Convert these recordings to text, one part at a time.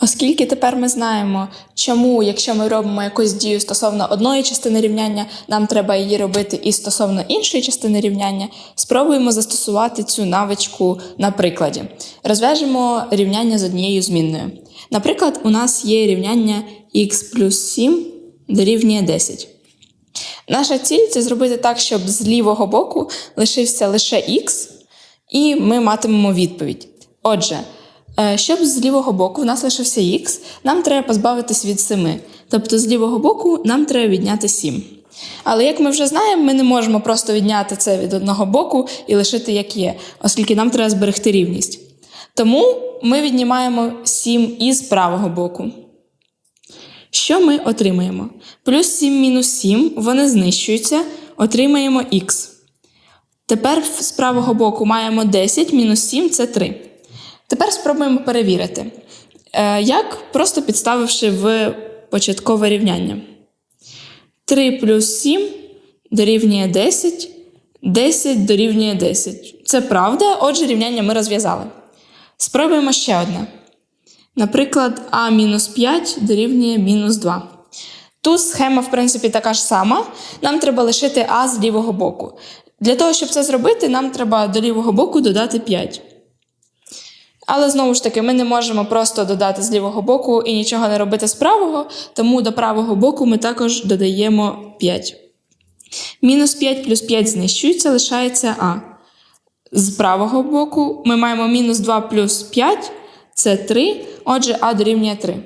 Оскільки тепер ми знаємо, чому, якщо ми робимо якусь дію стосовно одної частини рівняння, нам треба її робити і стосовно іншої частини рівняння, спробуємо застосувати цю навичку на прикладі. Розв'яжемо рівняння з однією змінною. Наприклад, у нас є рівняння х плюс 7 дорівнює 10. Наша ціль це зробити так, щоб з лівого боку лишився лише х, і ми матимемо відповідь. Отже, щоб з лівого боку в нас лишився х, нам треба позбавитись від 7. Тобто з лівого боку нам треба відняти 7. Але як ми вже знаємо, ми не можемо просто відняти це від одного боку і лишити як є, оскільки нам треба зберегти рівність. Тому ми віднімаємо 7 із правого боку. Що ми отримаємо? Плюс 7 мінус 7, вони знищуються, отримаємо х. Тепер з правого боку маємо 10 мінус 7 це 3. Тепер спробуємо перевірити. Е, Як? Просто підставивши в початкове рівняння. 3 плюс 7 дорівнює 10, 10 дорівнює 10. Це правда, отже, рівняння ми розв'язали. Спробуємо ще одне. Наприклад, а мінус 5 дорівнює мінус 2. Тут схема, в принципі, така ж сама. Нам треба лишити а з лівого боку. Для того, щоб це зробити, нам треба до лівого боку додати 5. Але знову ж таки, ми не можемо просто додати з лівого боку і нічого не робити з правого, тому до правого боку ми також додаємо 5. Мінус 5 плюс 5 знищується, лишається а. З правого боку ми маємо мінус 2 плюс 5 це 3, отже, а дорівнює 3.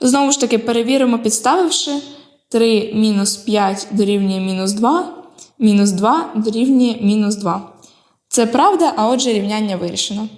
Знову ж таки, перевіримо, підставивши 3 мінус 5 дорівнює мінус 2, мінус 2 дорівнює мінус 2. Це правда, а отже, рівняння вирішено.